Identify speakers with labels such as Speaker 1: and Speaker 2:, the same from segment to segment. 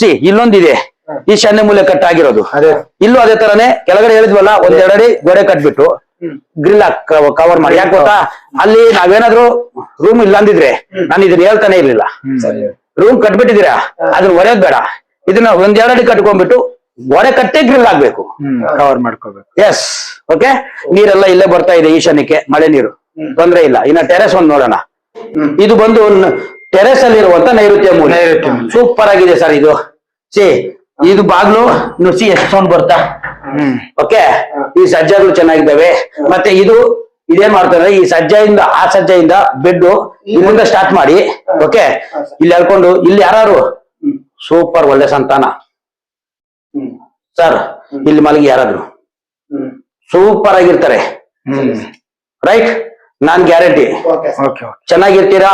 Speaker 1: C ಇಲ್ಲೊಂದಿದೆ. ಈಶಾನ್ಯ ಮೂಲೆ cut ಆಗಿರೋದು
Speaker 2: ಅದೇ
Speaker 1: ಇಲ್ಲೂ ಅದೇ ತರನೇ ಕೆಳಗಡೆ ಹೇಳಿದ್ವಲ್ಲ ಒಂದ್ ಎರಡಡಿ ಗೋಡೆ ಕಟ್ಬಿಟ್ಟು ಗ್ರಿಲ್ ಕವರ್ ಮಾಡಿ. ಯಾಕೆ ಗೊತ್ತಾ? ಅಲ್ಲಿ ನಾವೇನಾದ್ರು ರೂಮ್ ಇಲ್ಲ ಅಂದಿದ್ರೆ ನಾನು ಇದನ್ನ ಹೇಳ್ತಾನೆ ಇರ್ಲಿಲ್ಲ. ರೂಮ್ ಕಟ್ಬಿಟ್ಟಿದ್ದೀರಾ? ಅದನ್ನ ಒರೆಯೋದ್ ಬೇಡ. ಇದನ್ನ ಒಂದ್ ಎರಡಡಿ ಕಟ್ಕೊಂಡ್ಬಿಟ್ಟು ಗೋಡೆ ಕಟ್ಟೆ ಗ್ರಿಲ್ ಆಗ್ಬೇಕು
Speaker 2: ಕವರ್ ಮಾಡ್ಕೋಬೇಕು.
Speaker 1: ಎಸ್ ಓಕೆ ನೀರೆಲ್ಲ ಇಲ್ಲೇ ಬರ್ತಾ ಇದೆ ಈಶಾನ್ಯಕ್ಕೆ ಮಳೆ ನೀರು. ತೊಂದ್ರೆ ಇಲ್ಲ. ಇನ್ನ ಟೆರೆಸ್ ಒಂದ್ ನೋಡೋಣ. ಇದು ಬಂದು ಟೆರೆಸ್ ಅಲ್ಲಿ ಇರುವಂತ ನೈಋತ್ಯ ಮೂಲೆ.
Speaker 2: ನೈಋತ್ಯ ಮೂಲೆ.
Speaker 1: ಸೂಪರ್ ಆಗಿದೆ ಸರ್ ಇದು. ಸಿ ಇದು ಬಾಗ್ಲು ನುಸಿ ಎಷ್ಟು ಸೌಂಡ್ ಬರ್ತಾ?
Speaker 2: ಹ್ಮ್.
Speaker 1: ಓಕೆ ಈ ಸಜ್ಜಗಳು ಚೆನ್ನಾಗಿದ್ದಾವೆ. ಮತ್ತೆ ಇದು ಇದೇನ್ ಮಾಡ್ತಾರೆ ಈ ಸಜ್ಜೆಯಿಂದ ಆ ಸಜ್ಜೆಯಿಂದ ಬೆಡ್ ಇಲ್ಲಿಂದ ಸ್ಟಾರ್ಟ್ ಮಾಡಿ. ಓಕೆ ಇಲ್ಲಿ ಹೇಳ್ಕೊಂಡು ಇಲ್ಲಿ ಯಾರು ಸೂಪರ್ ಒಳ್ಳೆ ಸಂತಾನ. ಸರ್ ಇಲ್ಲಿ ಮಲಗಿ ಯಾರಾದ್ರು? ಸೂಪರ್ ಆಗಿರ್ತಾರೆ.
Speaker 2: ಹ್ಮ್.
Speaker 1: ರೈಟ್ ನಾನ್ ಗ್ಯಾರಂಟಿ
Speaker 2: ಓಕೆ
Speaker 1: ಚೆನ್ನಾಗಿರ್ತೀರಾ?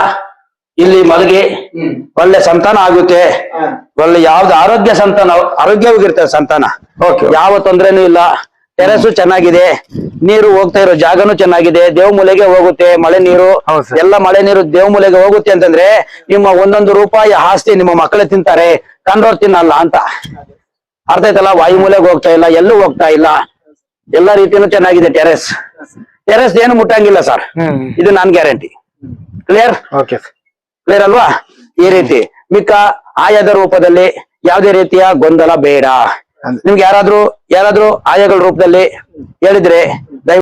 Speaker 1: ಇಲ್ಲಿ ಮಲಗಿ ಒಳ್ಳೆ ಸಂತಾನ ಆಗುತ್ತೆ. ಒಳ್ಳೆ ಯಾವ್ದು ಆರೋಗ್ಯ ಸಂತಾನ ಆರೋಗ್ಯವಾಗಿರ್ತದೆ ಸಂತಾನ. ಯಾವ ತೊಂದ್ರೆನೂ ಇಲ್ಲ. ಟೆರಸು ಚೆನ್ನಾಗಿದೆ. ನೀರು ಹೋಗ್ತಾ ಇರೋ ಜಾಗನೂ ಚೆನ್ನಾಗಿದೆ. ದೇವಮೂಲೆಗೆ ಹೋಗುತ್ತೆ ಮಳೆ ನೀರು. ಎಲ್ಲ ಮಳೆ ನೀರು ದೇವಮೂಲೆಗೆ ಹೋಗುತ್ತೆ ಅಂತಂದ್ರೆ ನಿಮ್ಮ ಒಂದೊಂದು ರೂಪಾಯಿ ಆಸ್ತಿ ನಿಮ್ಮ ಮಕ್ಕಳು ತಿಂತಾರೆ. ಕಂಡ್ರೋರ್ ತಿನ್ನಲ್ಲ ಅಂತ. ಅರ್ಥ ಆಯ್ತಲ್ಲ? ವಾಯುಮೂಲೆಗೆ ಹೋಗ್ತಾ ಇಲ್ಲ ಎಲ್ಲೂ ಹೋಗ್ತಾ ಇಲ್ಲ. ಎಲ್ಲಾ ರೀತಿನೂ ಚೆನ್ನಾಗಿದೆ ಟೆರೆಸ್. ಟೆರೆಸ್ ಏನು ಮುಟ್ಟಂಗಿಲ್ಲ ಸರ್. ಇದು ನಾನ್ ಗ್ಯಾರಂಟಿ. ಕ್ಲಿಯರ್
Speaker 2: ಓಕೆ
Speaker 1: ಕ್ಲಿಯರ್ ಅಲ್ವಾ? ಈ ರೀತಿ. ಮಿಕ್ಕ ಆಯದ ರೂಪದಲ್ಲಿ ಯಾವುದೇ ರೀತಿಯ ಗೊಂದಲ ಬೇಡ. ನಿಮ್ಗೆ ಯಾರಾದ್ರೂ ಯಾರಾದ್ರೂ ಆಯಗಳ ರೂಪದಲ್ಲಿ ಹೇಳಿದ್ರೆ